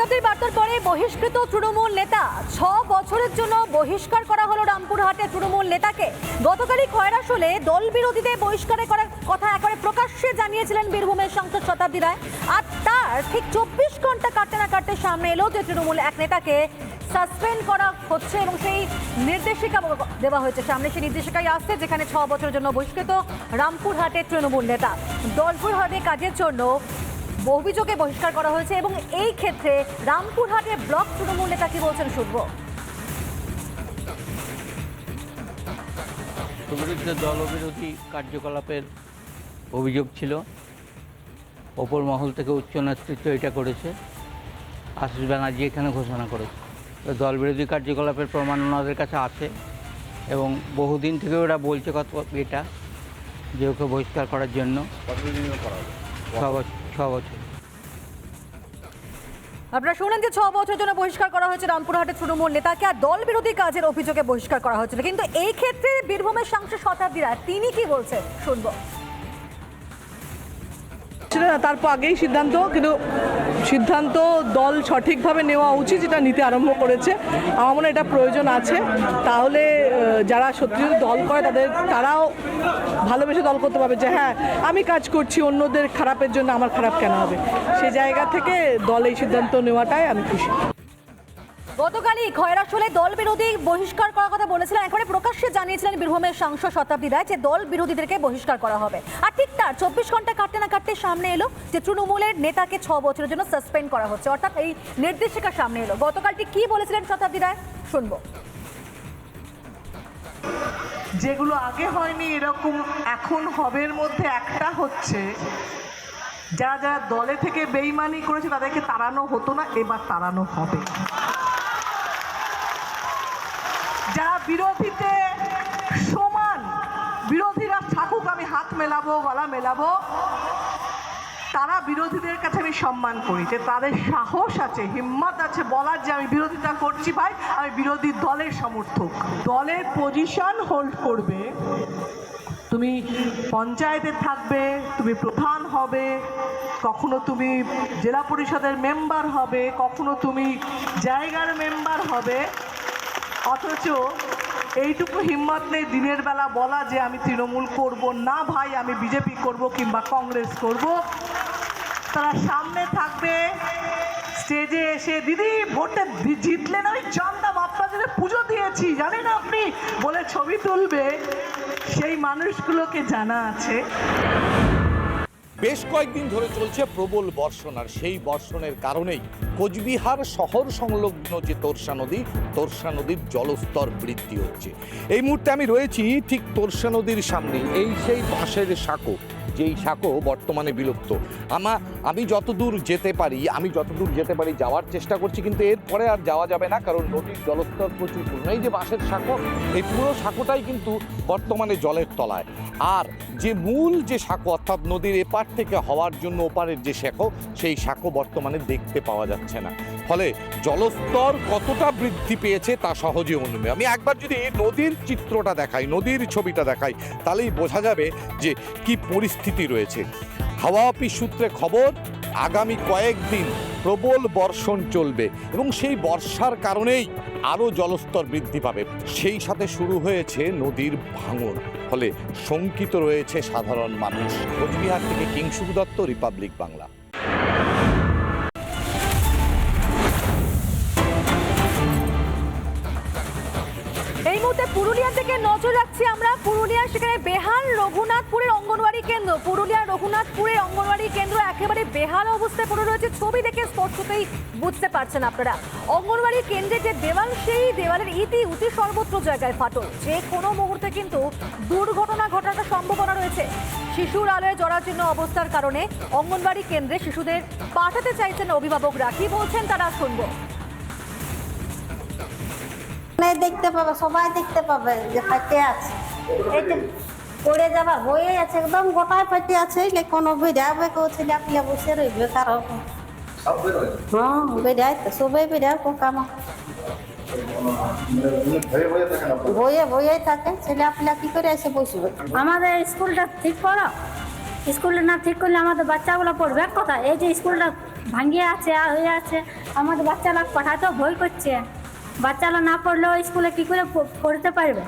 শতাব্দীর বার্তার পরে বহিষ্কৃত তৃণমূল নেতা, ছ বছরের জন্য বহিষ্কার করা হলো রামপুরহাটে তৃণমূল নেতাকে। গতকালই খয়রাসোলে দল বিরোধীদের বহিষ্কার করার কথা একেবারে প্রকাশ্যে জানিয়েছিলেন বীরভূমের সাংসদ শতাব্দী রায়। আর তার ঠিক চব্বিশ ঘণ্টা কাটতে না কাটতে সামনে এলো যে তৃণমূল এক নেতাকে সাসপেন্ড করা হচ্ছে এবং সেই নির্দেশিকা দেওয়া হয়েছে। সামনে সেই নির্দেশিকাই আসছে যেখানে ছ বছরের জন্য বহিষ্কৃত রামপুরহাটের তৃণমূল নেতা। দলপুরহাটে কাজের জন্য অভিযোগে বহিষ্কার করা হয়েছে এবং এই ক্ষেত্রে রামপুরহাটের ব্লক তৃণমূল নেতা কি বলছেন শুনব বিরুদ্ধে দলবিরোধী কার্যকলাপের অভিযোগ ছিল। ওপর মহল থেকে উচ্চ নেতৃত্ব এটা করেছে। আশিস ব্যানার্জি এখানে ঘোষণা করেছে। তো দলবিরোধী কার্যকলাপের প্রমাণ ওনাদের কাছে আছে এবং বহুদিন থেকে ওরা বলছে কত এটা যে ওকে বহিষ্কার করার জন্য। ছ বছর। আপনারা শুনলেন যে ছ বছরের জন্য বহিষ্কার করা হয়েছে রামপুরহাটের তৃণমূল নেতাকে আর দল বিরোধী কাজের অভিযোগে বহিষ্কার করা হয়েছিল। কিন্তু এই ক্ষেত্রে বীরভূমের সাংসদ শতাব্দীরা তিনি কি বলছেন? শুনব। ছিল না, তারপর আগেই সিদ্ধান্ত, কিন্তু সিদ্ধান্ত দল সঠিকভাবে নেওয়া উচিত যেটা নিতে আরম্ভ করেছে। আমার মনে এটা প্রয়োজন আছে। তাহলে যারা সত্যি দল করে, তাদের, তারাও ভালোবেসে দল করতে পারবে যে হ্যাঁ আমি কাজ করছি, অন্যদের খারাপের জন্য আমার খারাপ কেন হবে? সেই জায়গা থেকে দল এই সিদ্ধান্ত নেওয়াটাই আমি খুশি। গতকালই খয়রাসোলে দল বিরোধী বহিষ্কার করার কথা বলেছিলেন। এখানে প্রকাশ্যে জানিয়েছিলেন বীরভূমের সাংসদ শতাব্দী রায় যে দল বিরোধীদেরকে বহিষ্কার করা হবে। আর ঠিক তার চব্বিশ ঘণ্টা কাটতে না কাটতে সামনে এলো যে তৃণমূলের নেতাকে ছ বছরের জন্য সাসপেন্ড করা হচ্ছে। অর্থাৎ এই নির্দেশিকা সামনে এলো। গতকালটি কি বলেছিলেন শতাব্দী রায়? শুনব। যেগুলো আগে হয়নি, এরকম এখন হবের মধ্যে একটা হচ্ছে যারা যারা দলে থেকে বেইমানি করেছে তাদেরকে তাড়ানো হতো না, এবার তাড়ানো হবে যারা বিরোধীতে সমান বিরোধীরা থাকুক আমি হাত মেলাবো, গলা মেলাবো। তারা বিরোধীদের কাছে আমি সম্মান করি যে তাদের সাহস আছে, হিম্মত আছে বলার যে আমি বিরোধিতা করছি ভাই, আমি বিরোধী দলের সমর্থক। দলের পজিশন হোল্ড করবে। তুমি পঞ্চায়েতে থাকবে, তুমি প্রধান হবে, কখনো তুমি জেলা পরিষদের মেম্বার হবে, কখনো তুমি জায়গার মেম্বার হবে। অথচ এইটুকু হিম্মত নেই দিনের বেলা বলা যে আমি তৃণমূল করব না ভাই, আমি বিজেপি করব কিংবা কংগ্রেস করব। তারা সামনে থাকবে স্টেজে এসে, দিদি, ভোটে জিতলেন আমি জানতাম আপনাদের পুজো দিয়েছি, জানেন আপনি? বলে ছবি তুলবে। সেই মানুষগুলোকে জানা আছে। বেশ কয়েকদিন ধরে চলছে প্রবল বর্ষণ, আর সেই বর্ষণের কারণেই কোচবিহার শহর সংলগ্ন যে তোরসা নদী, তোরসা নদীর জলস্তর বৃদ্ধি হচ্ছে। এই মুহূর্তে আমি রয়েছি ঠিক তোরসা নদীর সামনে এই সেই বাঁশের সাঁকো। যেই সাঁকো বর্তমানে বিলুপ্ত। আমা, আমি যতদূর যেতে পারি, আমি যতদূর যেতে পারি যাওয়ার চেষ্টা করছি, কিন্তু এরপরে আর যাওয়া যাবে না, কারণ নদীর জলস্তর প্রচুর এই যে বাঁশের সাঁকো, এই পুরো সাঁকোটাই কিন্তু বর্তমানে জলের তলায়। আর যে মূল যে সাঁকো, অর্থাৎ নদীর এপার থেকে হওয়ার জন্য ওপারের যে সাঁকো, সেই সাঁকো বর্তমানে দেখতে পাওয়া যাচ্ছে না। ফলে জলস্তর কতটা বৃদ্ধি পেয়েছে তা সহজে অনুমে আমি একবার যদি নদীর চিত্রটা দেখাই, নদীর ছবিটা দেখাই, তাহলেই বোঝা যাবে যে কি পরিস্থিতি রয়েছে। হাওয়া অফিস সূত্রে খবর, আগামী কয়েকদিন প্রবল বর্ষণ চলবে এবং সেই বর্ষার কারণেই আরও জলস্তর বৃদ্ধি পাবে। সেই সাথে শুরু হয়েছে নদীর ভাঙন, ফলে শঙ্কিত রয়েছে সাধারণ মানুষ। কোচবিহার থেকে কিংসুক দত্ত, রিপাবলিক বাংলা। পুরুলিয়া থেকে নজর রাখছি আমরা পুরুলিয়ার সেখানে বেহাল রঘুনাথপুরের অঙ্গনওয়াড়ি কেন্দ্র। পুরুলিয়ার রঘুনাথপুরের অঙ্গনওয়াড়ি কেন্দ্র একেবারে বেহাল অবস্থায় পড়ে রয়েছে। ছবি দেখে স্পষ্টতই বুঝতে পারছেন আপনারা। অঙ্গনওয়াড়ি কেন্দ্রে যে দেওয়াল, সেই দেওয়ালের ইতি উতি সর্বত্র জায়গায় ফাটল। যে কোনো মুহূর্তে কিন্তু দুর্ঘটনা ঘটার সম্ভাবনা রয়েছে। শিশুর আলোয় জরাজীর্ণ অবস্থার কারণে অঙ্গনওয়াড়ি কেন্দ্রে শিশুদের পাঠাতে চাইছেন অভিভাবকরা। কি বলছেন তারা শুনব। দেখতে পাবে সবাই দেখতে পাবে যে ফাটে আছে। এইটা পড়ে যাবার হয়ে আছে একদম গোটায় ফাটে আছে এলে কোনো বেড়াবে কেউ ছেলে আপলে বসে রইবে কারও হ্যাঁ বেড়াই তো সবাই বেড়ায় কামা বইয়ে বইয়ে থাকে ছেলে আপলা কি করে এসে বসবে? আমাদের স্কুলটা ঠিক করো। স্কুলটা না ঠিক করলে আমাদের বাচ্চাগুলো পড়বে কোথায়। এই যে স্কুলটা ভাঙিয়ে আছে আর হয়ে আছে আমাদের বাচ্চারা পড়াতেও ভয় করছে। বাচ্চারা না পড়লেও স্কুলে কী করে পড়তে পারবে?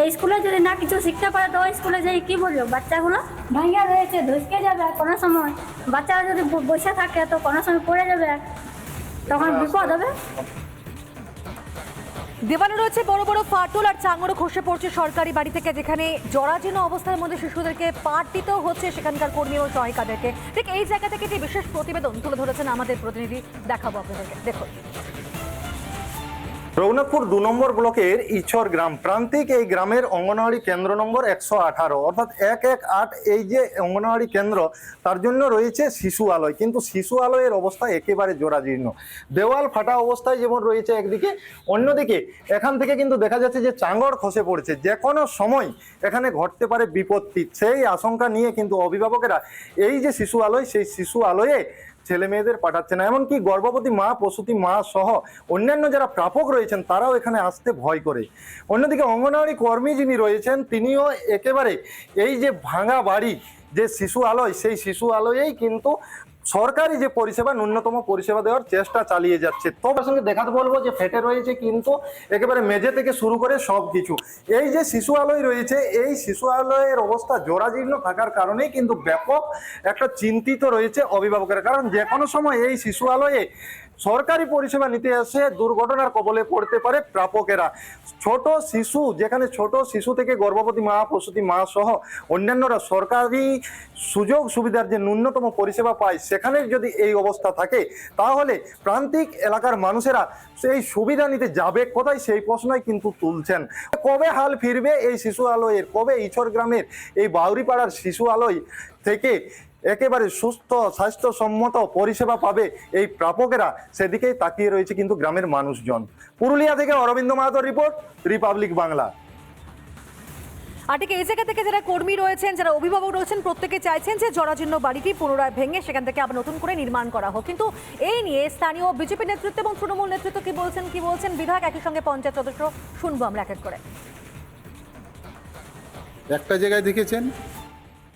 এই স্কুলে যদি না কিছু শিখতে পারে, তো ওই স্কুলে যাই কী বলব? বাচ্চাগুলো ভাঙিয়ে রয়েছে, ধসকে যাবে কোনো সময়। বাচ্চারা যদি বসে থাকে, তো কোনো সময় পড়ে যাবে। তখন বিপদ হবে। দেওয়ালে রয়েছে বড় বড় ফাটল আর চাঙড়ও খসে পড়ছে সরকারি বাড়ি থেকে, যেখানে জরাজীর্ণ অবস্থার মধ্যে শিশুদেরকে পাঠ দিতেও হচ্ছে সেখানকার কর্মী ও সহায়িকাদেরকে। ঠিক এই জায়গা থেকে একটি বিশেষ প্রতিবেদন তুলে ধরেছেন আমাদের প্রতিনিধি, দেখাবো আপনাদেরকে। দেখুন। রঘুনাথপুর দু নম্বর ব্লকের ইছর গ্রাম। প্রান্তিক এই গ্রামের অঙ্গনওয়াড়ি কেন্দ্র নম্বর একশো আঠারো। অর্থাৎ এক এক আট এই যে অঙ্গনওয়াড়ি কেন্দ্র, তার জন্য রয়েছে শিশু আলয়। কিন্তু শিশু আলয়ের অবস্থা একেবারে জরাজীর্ণ। দেওয়াল ফাটা অবস্থায় যেমন রয়েছে একদিকে, অন্যদিকে এখান থেকে কিন্তু দেখা যাচ্ছে যে চাঙড় খসে পড়ছে। যে কোনো সময় এখানে ঘটতে পারে বিপত্তি। সেই আশঙ্কা নিয়ে কিন্তু অভিভাবকেরা এই যে শিশু আলয়, সেই শিশু আলয়ে ছেলে মেয়েদের পাঠাচ্ছে না। এমনকি গর্ভবতী মা, প্রসূতি মা সহ অন্যান্য যারা প্রাপক রয়েছেন, তারাও এখানে আসতে ভয় করে। অন্যদিকে অঙ্গনওয়াড়ি কর্মী যিনি রয়েছেন, তিনিও একেবারে এই যে ভাঙা বাড়ি, যে শিশু আলোয়, সেই শিশু আলোয়েই কিন্তু সরকারি যে পরিষেবা, ন্যূনতম পরিষেবা দেওয়ার চেষ্টা চালিয়ে যাচ্ছে। তবে সঙ্গে দেখাতে বলব যে ফেটে রয়েছে কিন্তু একেবারে মেঝে থেকে শুরু করে সব কিছু এই যে শিশু আলয় রয়েছে, এই শিশু আলয়ের অবস্থা জরাজীর্ণ থাকার কারণেই কিন্তু ব্যাপক একটা চিন্তিত রয়েছে অভিভাবকের। কারণ যে কোনো সময় এই শিশু আলয়ে সরকারি পরিষেবা নিতে এসে দুর্ঘটনার কবলে পড়তে পারে প্রাপকেরা। ছোট শিশু, যেখানে ছোট শিশু থেকে গর্ভবতী মা, প্রসূতি মা সহ অন্যান্যরা সরকারি সুযোগ সুবিধার যে ন্যূনতম পরিষেবা পায়, সেখানে যদি এই অবস্থা থাকে, তাহলে প্রান্তিক এলাকার মানুষেরা সেই সুবিধা নিতে যাবে কোথায়? সেই প্রশ্নই কিন্তু তুলছেন। কবে হাল ফিরবে এই শিশু আলয়ের? কবে ইছর গ্রামের এই বাউরিপাড়ার শিশু আলয় থেকে একেবারে সুস্থ স্বাস্থ্যসম্মত পরিষেবা পাবে এই প্রাপকেরা। সেদিকেই তাকিয়ে রয়েছে কিন্তু গ্রামের মানুষজন। পুরুলিয়া থেকে অরবিন্দ মাহাতোর রিপোর্ট রিপাবলিক বাংলা। আর ঠিক এই জায়গা থেকে যারা কর্মী রয়েছেন যারা অভিভাবক রয়েছেন প্রত্যেকে চাইছেন যে জরাজীর্ণ বাড়িটি পুনরায় ভেঙে সেখান থেকে আবার নতুন করে নির্মাণ করা হোক। কিন্তু এই নিয়ে স্থানীয় বিজেপি নেতৃত্ব এবং তৃণমূল নেতৃত্ব কি বলছেন কি বলছেন? বিধায়ক একই সঙ্গে পঞ্চায়েত সদস্য শুনব আমরা এক এক করে। একটা জায়গায় দেখেছেন?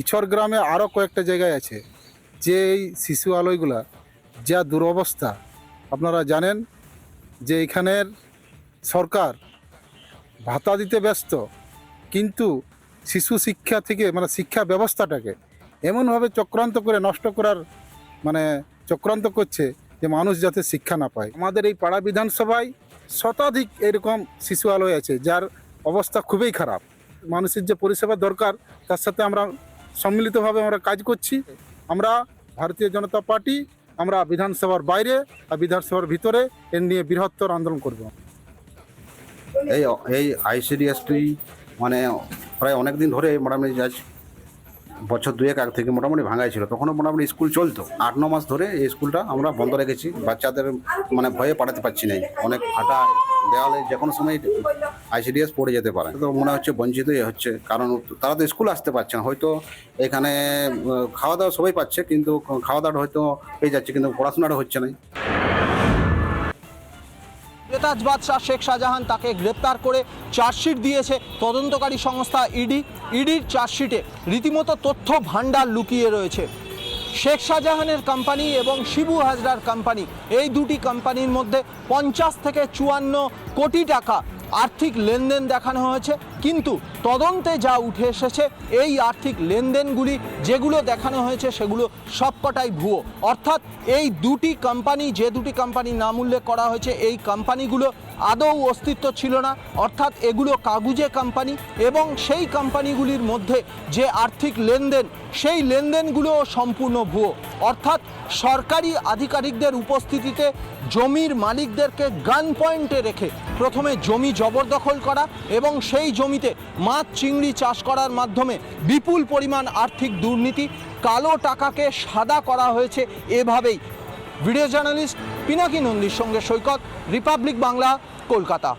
ইছর গ্রামে আরও কয়েকটা জায়গায় আছে, যে এই শিশু আলয়গুলা, যা দুরবস্থা। আপনারা জানেন যে এখানের সরকার ভাতা দিতে ব্যস্ত, কিন্তু শিশু শিক্ষা থেকে মানে শিক্ষা ব্যবস্থাটাকে এমনভাবে চক্রান্ত করে নষ্ট করার মানে চক্রান্ত করছে যে মানুষ যাতে শিক্ষা না পায়। আমাদের এই পাড়া বিধানসভায় শতাধিক এরকম শিশু আলয় আছে, যার অবস্থা খুবই খারাপ। মানুষের যে পরিষেবা দরকার, তার সাথে আমরা সম্মিলিতভাবে আমরা কাজ করছি। আমরা ভারতীয় জনতা পার্টি, আমরা বিধানসভার বাইরে আর বিধানসভার ভিতরে এর নিয়ে বৃহত্তর আন্দোলন করব। এই এই আইসিডিএসটি মানে প্রায় অনেক দিন ধরে মোটামুটি আজ বছর দুয়েক আগ থেকে মোটামুটি ভাঙাই ছিল। তখনও মোটামুটি স্কুল চলতো। আট, ন মাস ধরে এই স্কুলটা আমরা বন্ধ রেখেছি। বাচ্চাদের মানে ভয়ে পাঠাতে পারছি না অনেক ফাটা দেওয়ালে যে কোনো সময় আইসিডিএস পড়ে যেতে পারে। তো মনে হচ্ছে বঞ্চিতই হচ্ছে, কারণ তারা তো স্কুল আসতে পারছে না। হয়তো এখানে খাওয়া দাওয়া সবাই পাচ্ছে, কিন্তু খাওয়া দাওয়াটা হয়তো পেয়ে যাচ্ছে, কিন্তু পড়াশোনাটা হচ্ছে না। বেতাজ বাদশাহ শেখ শাহজাহান তাকে গ্রেপ্তার করে চার্জশিট দিয়েছে তদন্তকারী সংস্থা ইডি। ইডির চার্জশিটে রীতিমতো তথ্য ভাণ্ডার লুকিয়ে রয়েছে। শেখ শাহজাহানের কোম্পানি এবং শিবু হাজরার কোম্পানি এই দুটি কোম্পানির মধ্যে পঞ্চাশ থেকে চুয়ান্ন কোটি টাকা আর্থিক লেনদেন দেখানো হয়েছে। কিন্তু তদন্তে যা উঠে এসেছে, এই আর্থিক লেনদেনগুলি যেগুলো দেখানো হয়েছে, সেগুলো সবকটাই ভুয়ো। অর্থাৎ এই দুটি কোম্পানি যে দুটি কোম্পানির নাম উল্লেখ করা হয়েছে, এই কোম্পানিগুলো আদৌ অস্তিত্ব ছিল না। অর্থাৎ এগুলো কাগুজে কোম্পানি এবং সেই কোম্পানিগুলির মধ্যে যে আর্থিক লেনদেন, সেই লেনদেনগুলো সম্পূর্ণ ভুয়ো। অর্থাৎ সরকারি আধিকারিকদের উপস্থিতিতে জমির মালিকদেরকে গান পয়েন্টে রেখে প্রথমে জমি জবরদখল করা এবং সেই জমিতে মাছ, চিংড়ি চাষ করার মাধ্যমে বিপুল পরিমাণ আর্থিক দুর্নীতি, কালো টাকাকে সাদা করা হয়েছে এভাবেই। ভিডিও জার্নালিস্ট পিনাকি নন্দীর সঙ্গে সৈকত রিপাবলিক বাংলা কলকাতা।